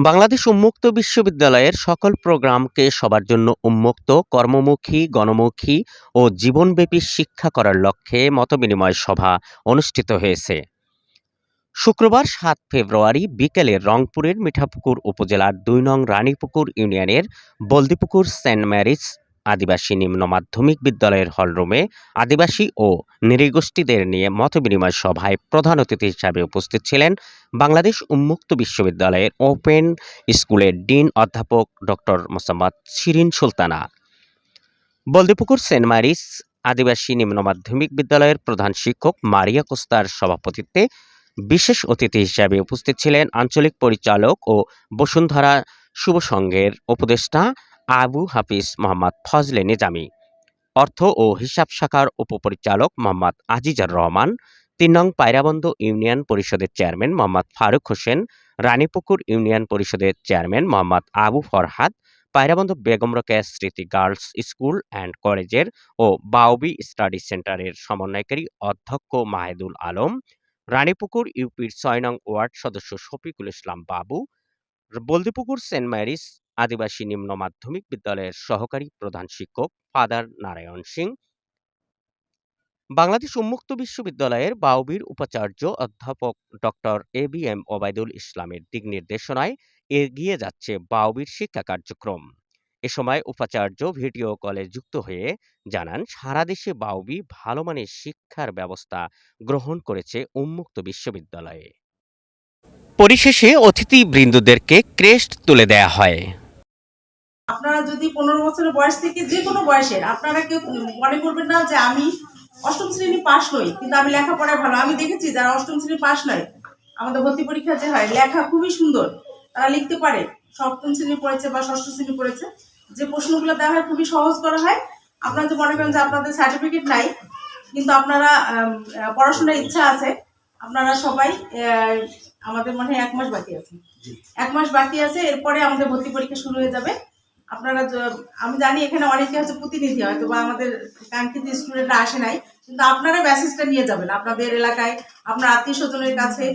বাংলাদেশ উন্মুক্ত বিশ্ববিদ্যালয়ের সকল প্রোগ্রামকে সবার জন্য উন্মুক্ত, কর্মমুখী, গণমুখী ও জীবনব্যাপী শিক্ষা করার লক্ষ্যে মতবিনিময় সভা অনুষ্ঠিত হয়েছে। শুক্রবার সাত ফেব্রুয়ারি বিকেলে রংপুরের মিঠাপুকুর উপজেলার দুই নং রানীপুকুর ইউনিয়নের বলদিপুকুর সেন্ট ম্যারিজ আদিবাসী নিম্ন মাধ্যমিক বিদ্যালয়ের হলরুমে আদিবাসী ও নৃগোষ্ঠীদের নিয়ে মতবিনিময় সভায় প্রধান অতিথি হিসাবে উপস্থিত ছিলেন বাংলাদেশ উন্মুক্ত বিশ্ববিদ্যালয়ের ওপেন স্কুলের ডিন অধ্যাপক doctor Mosammat Shirin Sultana. Baldipukur saint Mary's আদিবাসী নিম্ন মাধ্যমিক বিদ্যালয়ের প্রধান শিক্ষক মারিয়া কোস্তার সভাপতিত্বে বিশেষ অতিথি হিসাবে উপস্থিত ছিলেন আঞ্চলিক পরিচালক ও বসুন্ধরা শুভ সংঘের উপদেষ্টা আবু হাফিজ মোহাম্মদ ফজলে নিজামী। অর্থ ও হিসাব শাখার উপপরিচালক মোহাম্মদ আজিজার রহমান। তিন নং পায়রাবন্দ ইউনিয়ন পরিষদের চেয়ারম্যান মোহাম্মদ ফারুক হোসেন। রানীপুকুর ইউনিয়ন পরিষদের চেয়ারম্যান মোহাম্মদ আবু ফরহাদ। পায়রাবন্দ বেগম রোকেয়া স্মৃতি গার্লস স্কুল অ্যান্ড কলেজের ও বাউবি স্টাডি সেন্টারের সমন্বয়কারী অধ্যক্ষ মাহেদুল আলম। রানীপুকুর ইউপির ছয় নং ওয়ার্ড সদস্য শফিকুল ইসলাম বাবু। বলদিপুকুর সেন্ট ম্যারিস আদিবাসী নিম্ন মাধ্যমিক বিদ্যালয়ের সহকারী প্রধান শিক্ষক ফাদার নারায়ণ সিং। বাংলাদেশ উন্মুক্ত বিশ্ববিদ্যালয়ের বাউবির উপাচার্য অধ্যাপক doctor A B M Obaidul ইসলামের দিক নির্দেশনায় এগিয়ে যাচ্ছে বাউবির শিক্ষা কার্যক্রম। এ সময় উপাচার্য ভিডিও কলে যুক্ত হয়ে জানান, সারা দেশে বাউবি ভালো মানের শিক্ষার ব্যবস্থা গ্রহণ করেছে উন্মুক্ত বিশ্ববিদ্যালয়ে। পরিশেষে অতিথি অতিথিবৃন্দদেরকে ক্রেস্ট তুলে দেয়া হয়। যদি পনেরো বছরের বয়স থেকে যে কোনো বয়সের আপনারা কেউ মনে করবেন না যে আমি অষ্টম শ্রেণি পাশ নই কিন্তু আমি লেখাপড়ায় ভালো। আমি দেখেছি যারা অষ্টম শ্রেণি পাশ নয় আমাদের ভর্তি পরীক্ষা যে হয় লেখা খুবই সুন্দর। তারা লিখতে পারে সপ্তম শ্রেণি পড়েছে বা ষষ্ঠ শ্রেণি পড়েছে। যে প্রশ্নগুলো দেওয়া হয় খুবই সহজ করা হয়। আপনারা যে মনে করেন যে আপনাদের সার্টিফিকেট নাই কিন্তু আপনারা পড়াশোনার ইচ্ছা আছে আপনারা সবাই আমাদের মনে হয় এক মাস বাকি আছে। এক মাস বাকি আছে এরপরে আমাদের ভর্তি পরীক্ষা শুরু হয়ে যাবে। আপনারা আমি জানি এখানে অনেকে হচ্ছে প্রতিনিধি হয়তো বা আমাদের কাঙ্ক্ষিত স্টুডেন্টরা আসে নাই, কিন্তু আপনারা মেসেজটা নিয়ে যাবেন আপনাদের এলাকায়, আপনার আত্মীয় স্বজনের কাছে।